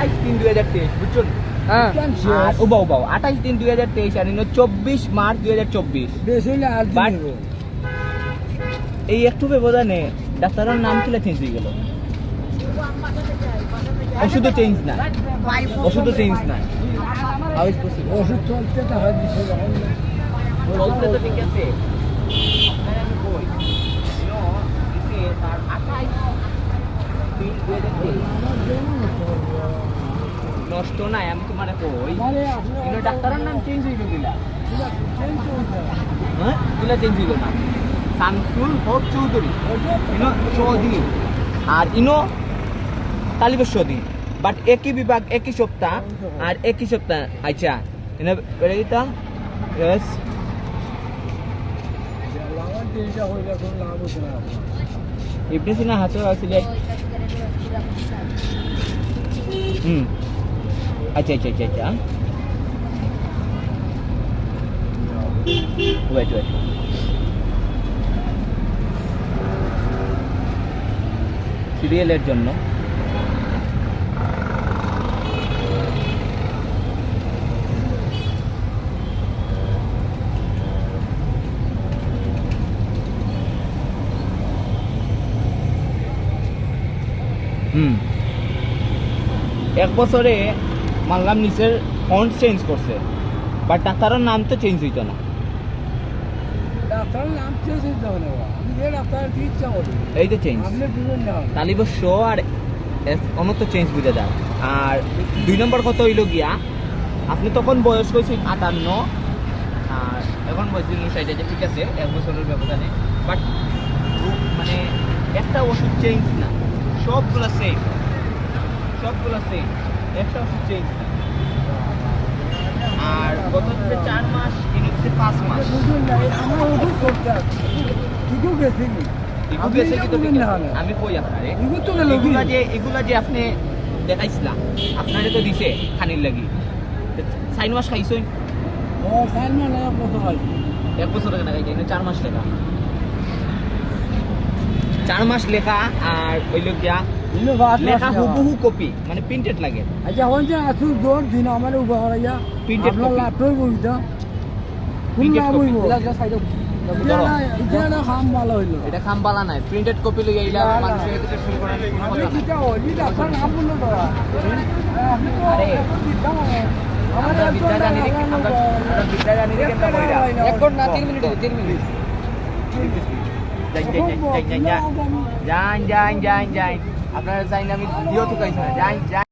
আঠাইশ তিন দুই হাজার তেইশ বুঝছ? হ্যাঁ। আর উবা উবাও আঠাইশ তিন দুই হাজার তেইশ আর চব্বিশ মার্চ দুই হাজার চব্বিশ। এই একটু ব্যবধানে ডাক্তারের নাম কিলা চেঞ্জ হয়ে গেল। ওষুধও চেঞ্জ না ওষুধও চেঞ্জ না ওষুধ চলতে টাকা দিছে চলতে তো ঠিক আছে। আপনার আমি কই ইনো ইসে তার আঠাইশ তিন দুই হাজার তেইশ। নষ্ট নাই আমি তোমার কই? কিন্তু ডাক্তারের নাম চেঞ্জ হইল দিলা হ্যাঁ? দিলা চেঞ্জ হইল না? শামসুল হক চৌধুরী। ইনো সৌদি আর ইনো তালিবের সৌদি বাট একই বিভাগ একই সপ্তাহ আর একই সপ্তাহ। আচ্ছা এনে এটা ইয়েস ইবনে সিনা হাতে আসলে। হুম। আচ্ছা আচ্ছা আচ্ছা আচ্ছা। Wait wait. সিরিয়ালের জন্য। হুম। এক বছরে মানলাম নিচের ফন্ট চেঞ্জ করছে। বাট ডাক্তারের নাম তো চেঞ্জ হইতো না। ডাক্তারের নাম চেঞ্জ হইতে না আমি যে ডাক্তার কি ইচ্ছা করি? এই তো চেঞ্জ আপনি দিবেন না। তালিব শো আর অন্য তো চেঞ্জ বুঝে যায় আর দুই নম্বর কত হইল গিয়া আপনি তখন বয়স হয়েছে আটান্ন। আর এখন বয়স সাইডে যে ঠিক আছে এক বছরের ব্যবধানে। বাট মানে একটা ওষুধ চেঞ্জ না। সবগুলো সেম সবগুলো সেম আর গত হচ্ছে চার মাস হচ্ছে পাঁচ মাস। এগুলা যে এগুলা যে আপনারে তো দিছে খানির লাগি। চার মাস খাইছই এক বছর টাকা খাইছে চার মাস লেখা। চার মাস লেখা আর ওই লোক গিয়া লেখা হুবহু কপি মানে প্রিন্টেড লাগে। আচ্ছা হন যে আসু জোর দিন আমার উপহার ইয়া। Printed আপনার copy. লাভটাই কোন না এটা খামবালা নাই। প্রিন্টেড কপি লই আইলা। মানুষের কাছে শুরু করার কোনো কথা নাই। আমার বিদ্যা জানি আমরা বিদ্যা জানি কেমন কইরা। না, মিনিট, মিনিট। আপনারা যাই না আমি দিও তো কাইছ না যাই যাই